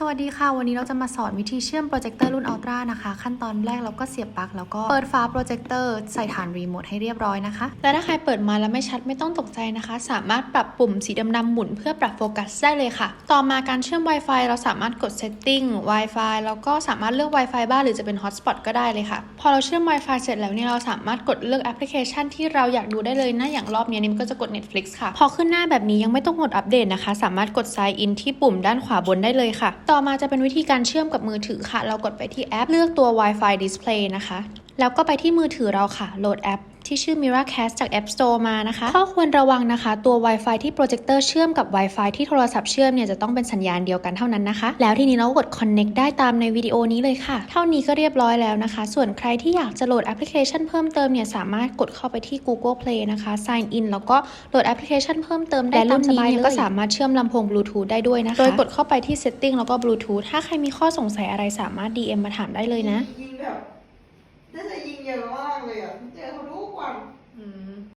สวัสดีค่ะ วันนี้เราจะมาสอนวิธีเชื่อมโปรเจคเตอร์รุ่น Ultra นะคะ ขั้นตอนแรกเราก็เสียบปลั๊กแล้วก็เปิดฝาโปรเจคเตอร์ใส่ฐานรีโมทให้เรียบร้อยนะคะ และถ้าใครเปิดมาแล้วไม่ชัดไม่ต้องตกใจนะคะ สามารถปรับปุ่มสีดำๆหมุนเพื่อปรับโฟกัสได้เลยค่ะ ต่อมาการเชื่อม Wi-Fi เราสามารถกด Setting Wi-Fi แล้วก็สามารถเลือก Wi-Fi บ้านหรือจะเป็น Hotspot ก็ได้เลยค่ะ พอเราเชื่อม Wi-Fi เสร็จแล้วเนี่ยเราสามารถกดเลือกแอปพลิเคชันที่เราอยากดูได้เลยนะอย่างรอบนี้นิมก็จะกด Netflix ค่ะ พอขึ้นหน้าแบบนี้ยังไม่ต้องกดอัปเดตนะคะ สามารถกด Sign In ที่ปุ่มด้านขวาบนได้เลยค่ะต่อมาจะเป็นวิธีการเชื่อมกับมือถือค่ะ เรากดไปที่แอปเลือกตัว Wi-Fi Display นะคะ แล้วก็ไปที่มือถือเราค่ะ โหลดแอป ที่ชื่อ Miracast จาก App Store มานะคะ ข้อควรระวังนะคะ ตัว Wi-Fi ที่โปรเจคเตอร์เชื่อมกับ Wi-Fi ที่โทรศัพท์เชื่อมเนี่ยจะต้องเป็นสัญญาณเดียวกันเท่านั้นนะคะ แล้วทีนี้เราก็กด Connect ได้ตามในวิดีโอนี้เลยค่ะ เท่านี้ก็เรียบร้อยแล้วนะคะ ส่วนใครที่อยากจะโหลดแอปพลิเคชันเพิ่มเติมเนี่ยสามารถกดเข้าไปที่ Google Play นะคะ Sign In แล้วก็โหลดแอปพลิเคชันเพิ่มเติมได้ตามสบายเลยก็สามารถเชื่อมลำโพง Bluetooth ได้ด้วยนะคะโดยกดเข้าไปที่ Setting แล้วก็ Bluetooth ถ้าใครมีข้อสงสัยอะไรสามารถ DM มาถามได้เลยนะยิงแบบน่าจะยิงเยอะมาก